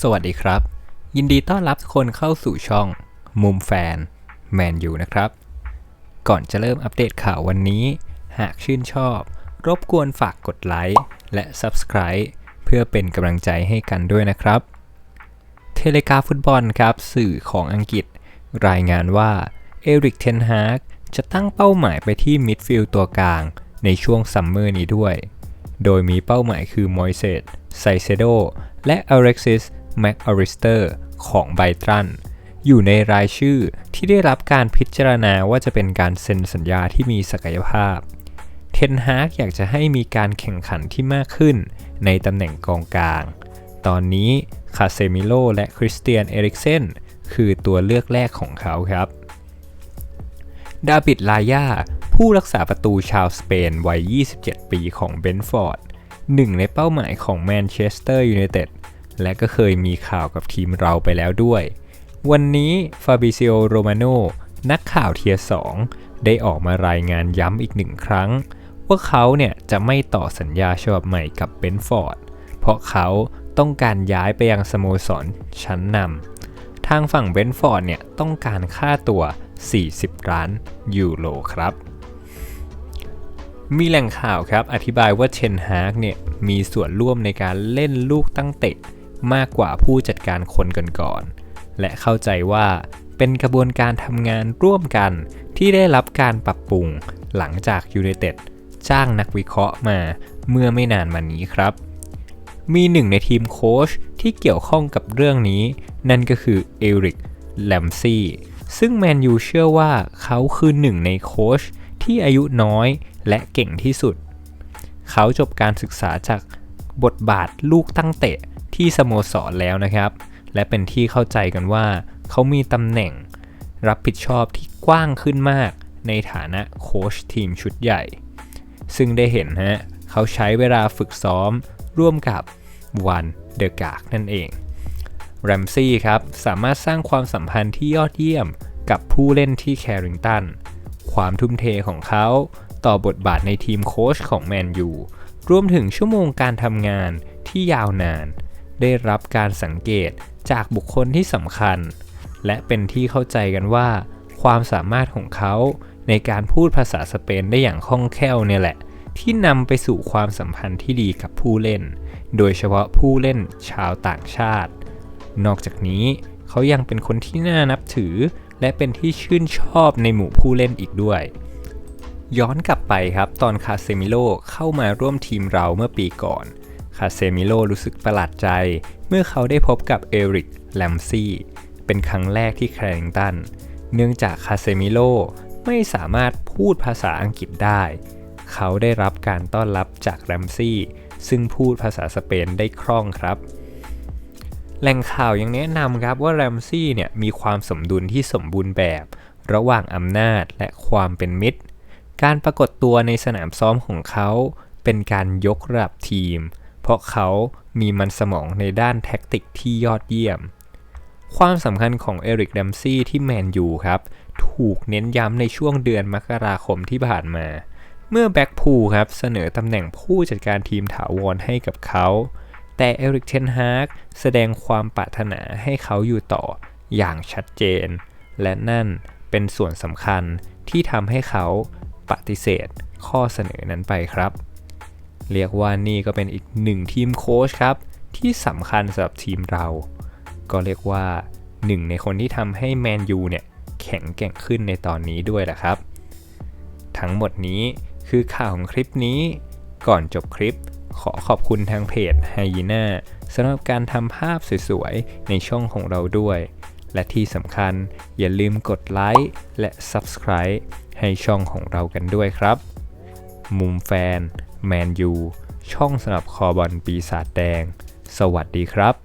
สวัสดีครับ ยินดีต้อนรับทุกคนเข้าสู่ช่องมุมแฟนแมนยูนะครับ ก่อนจะเริ่มอัปเดตข่าววันนี้ หากชื่นชอบ รบกวนฝากกดไลค์และ Subscribe เพื่อเป็นกำลังใจให้กันด้วยนะครับ เทเลกาฟุตบอลครับ สื่อของอังกฤษ รายงานว่าเอริกเทนฮากจะตั้งเป้าหมายไปที่มิดฟิลด์ตัวกลางในช่วงซัมเมอร์นี้ด้วย โดยมีเป้าหมายคือมอยเซตไซเซโดและอเล็กซิส แมคอริสเตอร์ของไบตรันอยู่ในรายชื่อที่ได้รับการพิจารณาว่าจะเป็นการเซ็นสัญญาที่มีศักยภาพ เทนฮากอยากจะให้มีการแข่งขันที่มากขึ้นในตำแหน่งกองกลาง ตอนนี้คาเซมิโลและคริสเตียนเอริกเซนคือตัวเลือกแรกของเขาครับ ดาบิดลายาผู้รักษาประตูชาวสเปนวัย 27 ปีของเบนฟอร์ดหนึ่งในเป้าหมายของแมนเชสเตอร์ยูไนเต็ด และก็เคยมีข่าวกับทีมเราไปแล้วด้วย วันนี้ฟาบิซิโอโรมาโนนักข่าวเทียร์2ได้ออกมารายงานย้ำอีกหนึ่งครั้ง ว่าเขาเนี่ยจะไม่ต่อสัญญาฉบับใหม่กับเบนฟอร์ด เพราะเขาต้องการย้ายไปยังสโมสรชั้นนำทางฝั่งเบนฟอร์ดเนี่ยต้องการค่าตัว 40 ล้านยูโรครับ มีแหล่งข่าวครับอธิบายว่าเชนฮากเนี่ยมีส่วนร่วมในการเล่นลูกตั้งเตะ มากกว่าผู้จัดการคนก่อนๆและเข้าใจว่าเป็นกระบวนการทำงานร่วมกันที่ได้รับการปรับปรุงหลังจากยูไนเต็ดจ้างนักวิเคราะห์มาเมื่อไม่นานมานี้ครับ มีหนึ่งในทีมโค้ชที่เกี่ยวข้องกับเรื่องนี้ นั่นก็คือเอริกแลมซี่ซึ่งแมนยูเชื่อว่าเขาคือหนึ่งในโค้ชที่อายุน้อยและเก่งที่สุด เขาจบการศึกษาจากบทบาทลูกตั้งเตะ ที่สโมสรแล้วนะครับ และเป็นที่เข้าใจกันว่า เขามีตำแหน่งรับผิดชอบที่กว้างขึ้นมากในฐานะโค้ชทีมชุดใหญ่ ซึ่งได้เห็นฮะเขาใช้เวลาฝึกซ้อมร่วมกับวันเดอะกากนั่นเองแรมซี่ครับสามารถสร้างความสัมพันธ์ที่ยอดเยี่ยมกับผู้เล่นที่แคริงตัน ความทุ่มเทของเขาต่อบทบาทในทีมโค้ชของแมนยู รวมถึงชั่วโมงการทำงานที่ยาวนาน ได้รับการสังเกตจากบุคคลที่สำคัญ และเป็นที่เข้าใจกันว่า ความสามารถของเขาในการพูดภาษาสเปนได้อย่างคล่องแคล่วเนี่ยแหละ ที่นำไปสู่ความสัมพันธ์ที่ดีกับผู้เล่น โดยเฉพาะผู้เล่นชาวต่างชาติ นอกจากนี้เขายังเป็นคนที่น่านับถือ และเป็นที่ชื่นชอบในหมู่ผู้เล่นอีกด้วย ย้อนกลับไปครับตอนคาเซมิโลเข้ามาร่วมทีมเราเมื่อปีก่อน คาเซมิโลรู้สึกประหลาดใจ เมื่อเขาได้พบกับเอริกแลมซี่เป็นครั้งแรกที่แคลงตัน เนื่องจากคาเซมิโลไม่สามารถพูดภาษาอังกฤษได้ เขาได้รับการต้อนรับจากแรมซี่ ซึ่งพูดภาษาสเปนได้คล่องครับ แหล่งข่าวยังแนะนำครับว่าแรมซี่เนี่ยมีความสมดุลที่สมบูรณ์แบบ ระหว่างอำนาจและความเป็นมิตร การปรากฏตัวในสนามซ้อมของเขา เป็นการยกระดับทีม เพราะเขามีมันสมองในด้านแท็กติกที่ยอดเยี่ยม ความสำคัญของเอริกแดมซี่ที่แมนยูครับ ถูกเน้นย้ำในช่วงเดือนมกราคมที่ผ่านมา เมื่อแบ็กพูครับเสนอตำแหน่งผู้จัดการทีมถาวรให้กับเขา แต่เอริกเทนฮากแสดงความปรารถนาให้เขาอยู่ต่ออย่างชัดเจน และนั่นเป็นส่วนสำคัญที่ทำให้เขาปฏิเสธข้อเสนอนั้นไปครับ เรียกว่านี่ก็เป็นอีกหนึ่งทีมโค้ชครับ ที่สำคัญสำหรับทีมเรา ก็เรียกว่าหนึ่งในคนที่ทำให้แมนยูเนี่ยแข็งแกร่งขึ้นในตอนนี้ด้วยแหละครับ ทั้งหมดนี้คือข่าวของคลิปนี้ ก่อนจบคลิป ขอขอบคุณทางเพจไฮยีน่าสำหรับการทำภาพสวยๆ ในช่องของเราด้วย และที่สำคัญอย่าลืมกดไลค์และ Subscribe ให้ช่องของเรากันด้วยครับ มุมแฟน แมนยู ช่องสำหรับคอบอลปีศาจแดง สวัสดีครับ